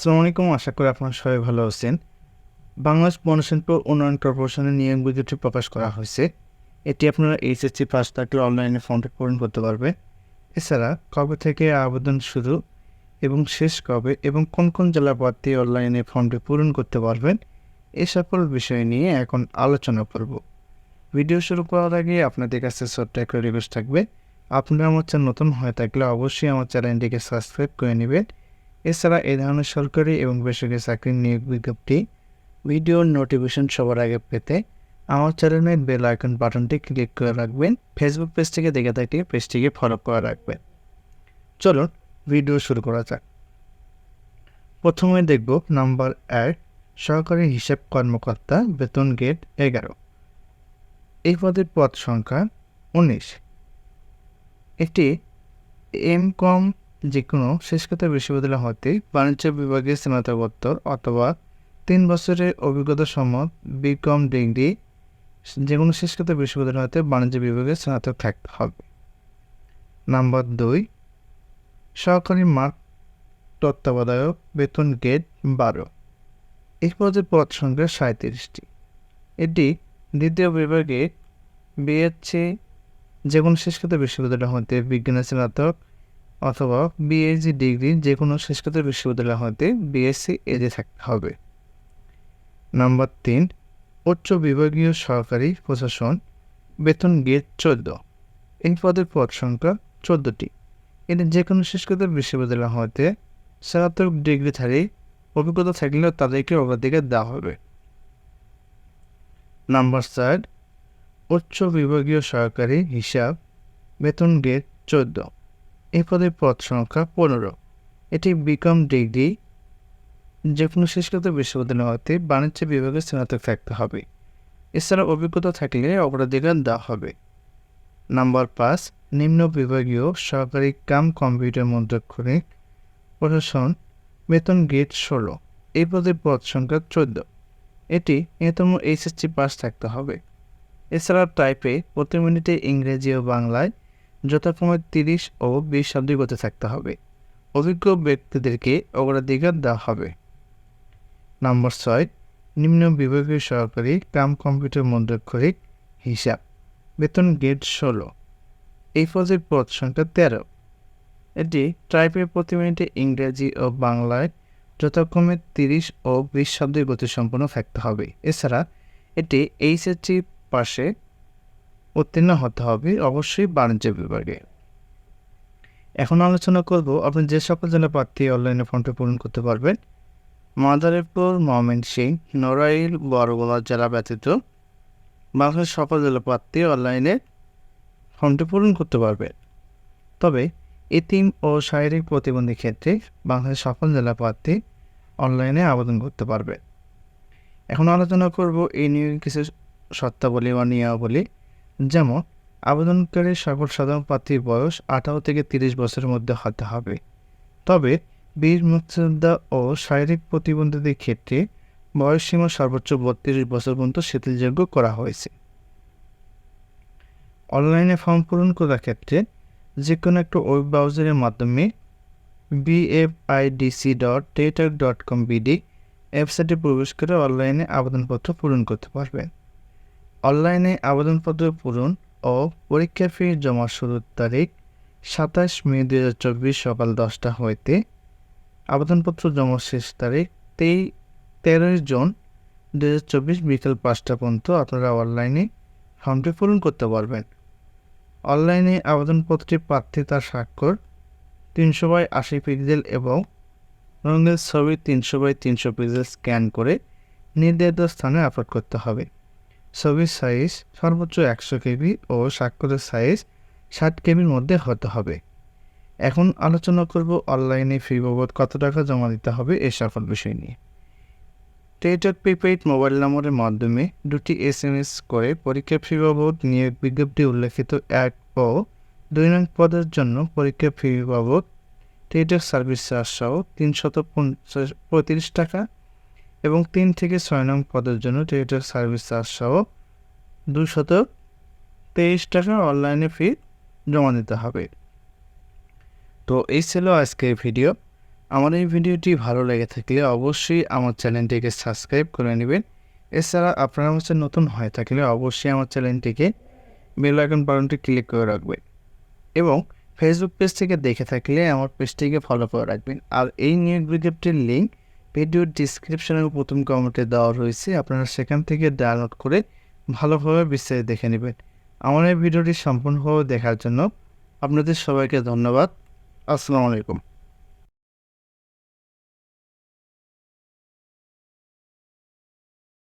আসসালামু আলাইকুম, আশা করি আপনারা সবাই ভালো আছেন। বাংলাদেশ বনশিল্প উন্নয়ন কর্পোরেশনের নিয়োগ বিজ্ঞপ্তি প্রকাশ করা হয়েছে। এটি আপনারা এইচএসসি পাস থাকলে অনলাইনে ফর্মটি পূরণ করতে পারবে। এছাড়া, কবে থেকে আবেদন শুরু এবং শেষ কবে এবং কোন কোন জেলা প্রার্থী অনলাইনে ফর্মটি পূরণ করতে পারবেন এই সকল বিষয় নিয়ে এখন আলোচনা করব। ভিডিও শুরু করার আগে আপনাদের কাছে ছোট্ট একটা রিকোয়েস্ট থাকবে। আপনারা আমার চ্যানেল নতুন হয়ে থাকলে অবশ্যই আমার চ্যানেলটিকে সাবস্ক্রাইব করে নেবেন এছাড়া এ ধরনের সরকারি এবং বেসরকারি চাকরির নিয়োগ বিজ্ঞপ্তি ভিডিওর নোটিফিকেশন সবার আগে পেতে আমার চ্যানেলের বেল আইকন বাটনটি ক্লিক করে রাখবেন। ফেসবুক পেজ থেকে দেখে থাকলে পেজটিকে ফলো করে রাখবেন। চলুন, ভিডিও শুরু করা যাক। প্রথমে দেখব নাম্বার এক, সহকারী হিসাব কর্মকর্তা, বেতন গেট এগারো। এই পদের পদ সংখ্যা উনিশ। একটি এম কম যে কোনো শেষকতা বিশ্ববিদ্যালয় হতে বাণিজ্য বিভাগে স্নাতকোত্তর অথবা তিন বছরের অভিজ্ঞতা সম্মত বিকম ডিগ্রি যে কোনো শেষকতা বিশ্ববিদ্যালয় হতে বাণিজ্য বিভাগে স্নাতক থাকতে হবে। নাম্বার দুই, সহকারী মাঠ তত্ত্বাবধায়ক বেতন গেট বারো। এই পদের পদ সংখ্যা সাঁত্রিশটি এটি দ্বিতীয় বিভাগে বিএসসি যে কোনো শেষকতা বিশ্ববিদ্যালয় হতে বিজ্ঞানের স্নাতক অথবা বিএসসি ডিগ্রি যে কোনো শেষকতা বিশ্ববিদ্যালয় হতে বিএসসি এজে থাকতে হবে। নাম্বার তিন, উচ্চ বিভাগীয় সরকারি প্রশাসন, বেতন গেট চোদ্দ। এই পদের পদ সংখ্যা চোদ্দটি। এটি যে কোনো শেষকতা বিশ্ববিদ্যালয় হতে স্নাতক ডিগ্রিধারী অভিজ্ঞতা থাকলেও তাদেরকে অগ্রাধিকার দেওয়া হবে। নাম্বার চার, উচ্চ বিভাগীয় সরকারি হিসাব, বেতন গেট চোদ্দ। এই পদের পদ সংখ্যা পনেরো। এটি বিকম ডিগ্রি যে কোনো শেষকৃত বিশ্ববিদ্যালয় হতে বাণিজ্য বিভাগে স্নাতক থাকতে হবে। এছাড়া অভিজ্ঞতা থাকলে অগ্রাধিকার দেওয়া হবে। নাম্বার পাঁচ, নিম্ন বিভাগীয় সরকারি কাম কম্পিউটার মন্ত্রক্ষণিক প্রশাসন, বেতন গেট ষোলো। এই পদের পদ সংখ্যা চোদ্দ। এটি ন্যূনতম এইচএসসি পাস থাকতে হবে। এছাড়া টাইপে প্রতি মিনিটে ইংরেজি ও বাংলায় যথাক্রমে তিরিশ ও বিশ শব্দ গতি থাকতে হবে। অভিজ্ঞ ব্যক্তিদেরকে অগ্রাধিকার দেওয়া হবে। নম্বর ছয়, নিম্ন বিভাগীয় সহকারী কাম কম্পিউটার মন্ত্রক্ষরিক হিসাব। বেতন গেট ষোলো। এই পদের পদ সংখ্যা তেরো। এটি টাইপে প্রতি মিনিটে ইংরেজি ও বাংলায় যথাক্রমে তিরিশ ও বিশ শব্দের গতি সম্পন্ন থাকতে হবে। এছাড়া এটি এইচএসসি পাশে উত্তীর্ণ হতে হবে অবশ্যই বাণিজ্য বিভাগে। এখন আলোচনা করব আপনি যে সকল জেলা প্রার্থী অনলাইনে ফর্মটি পূরণ করতে পারবেন। মাদারীপুর ময়মনসিং নড়াইল, বরগুনা জেলা ব্যতীত বাংলাদেশের সকল জেলা প্রার্থী অনলাইনে ফর্মটি পূরণ করতে পারবেন। তবে এতিম ও শারীরিক প্রতিবন্ধী ক্ষেত্রে বাংলাদেশের সকল জেলা প্রার্থী অনলাইনে আবেদন করতে পারবে এখন আলোচনা করব এই নিয়ে কিছু শর্তাবলী বা নিয়মাবলী। যেমন, আবেদনকারীর সকল সাধারণ প্রার্থীর বয়স আঠারো থেকে তিরিশ বছরের মধ্যে হতে হবে। তবে, বীর মুক্তিযোদ্ধা ও শারীরিক প্রতিবন্ধীদের ক্ষেত্রে বয়সসীমা সর্বোচ্চ বত্রিশ বছর পর্যন্ত শিথিলযোগ্য করা হয়েছে। অনলাইনে ফর্ম পূরণ করার ক্ষেত্রে যে কোনো একটা ওয়েব ব্রাউজারের মাধ্যমে BFIDC dot teletalk dot com BD ওয়েবসাইটে প্রবেশ করে অনলাইনে আবেদনপত্র পূরণ করতে পারবেন। অনলাইনে আবেদনপত্র পূরণ ও পরীক্ষা ফি জমা শুরুর তারিখ সাতাশ মে দু হাজার চব্বিশ সকাল দশটা হইতে আবেদনপত্র জমা শেষ তারিখ তেই তেরোই জুন দু হাজার চব্বিশ বিকেল পাঁচটা পর্যন্ত আপনারা অনলাইনে ফর্মটি পূরণ করতে পারবেন। অনলাইনে আবেদনপত্রটি প্রার্থী তার স্বাক্ষর তিনশো বাই আশি পিক্সেল এবং রঙের ছবি তিনশো বাই তিনশো পিক্সেল স্ক্যান করে নির্ধারিত স্থানে আপলোড করতে হবে। ছবির সাইজ সর্বোচ্চ একশো কেবি ও স্বাক্ষরের সাইজ ষাট কেবির মধ্যে হতে হবে। এখন আলোচনা করব অনলাইনে ফি বাবদ কত টাকা জমা দিতে হবে এই সকল বিষয় নিয়ে। টেটক প্রিপেইড মোবাইল নম্বরের মাধ্যমে দুটি এস এম এস করে পরীক্ষা ফি বাবদ নিয়োগ বিজ্ঞপ্তি উল্লেখিত এক ও দুই নং পদের জন্য পরীক্ষা ফি বাবদ টেটক সার্ভিস চার্জ সহ তিনশত পঞ্চাশ পঁয়ত্রিশ টাকা এবং তিন থেকে ছয় নং পদের জন্য টেটক সার্ভিস চার্জ সহ দুশত তেইশ টাকা অনলাইনে ফি জমা দিতে হবে। তো এই ছিল আজকের ভিডিও আমার এই ভিডিওটি ভালো লেগে থাকলে অবশ্যই আমার চ্যানেলটিকে সাবস্ক্রাইব করে নেবেন। এছাড়া আপনারা চ্যানেল নতুন হয়ে থাকলে অবশ্যই আমার চ্যানেলটিকে বেল আইকন বাটনটি ক্লিক করে রাখবেন। এবং ফেসবুক পেজ থেকে দেখে থাকলে আমার পেজটিকে ফলো করে রাখবেন। আর এই নিয়োগ বিজ্ঞপ্তির লিঙ্ক ভিডিওর ডিসক্রিপশনের প্রথম কমেন্টে দেওয়া রয়েছে। আপনারা সেখান থেকে ডাউনলোড করে ভালোভাবে বিস্তারিত দেখে নেবেন। আমার এই ভিডিওটি সম্পূর্ণভাবে দেখার জন্য আপনাদের সবাইকে ধন্যবাদ। আসসালামু আলাইকুম।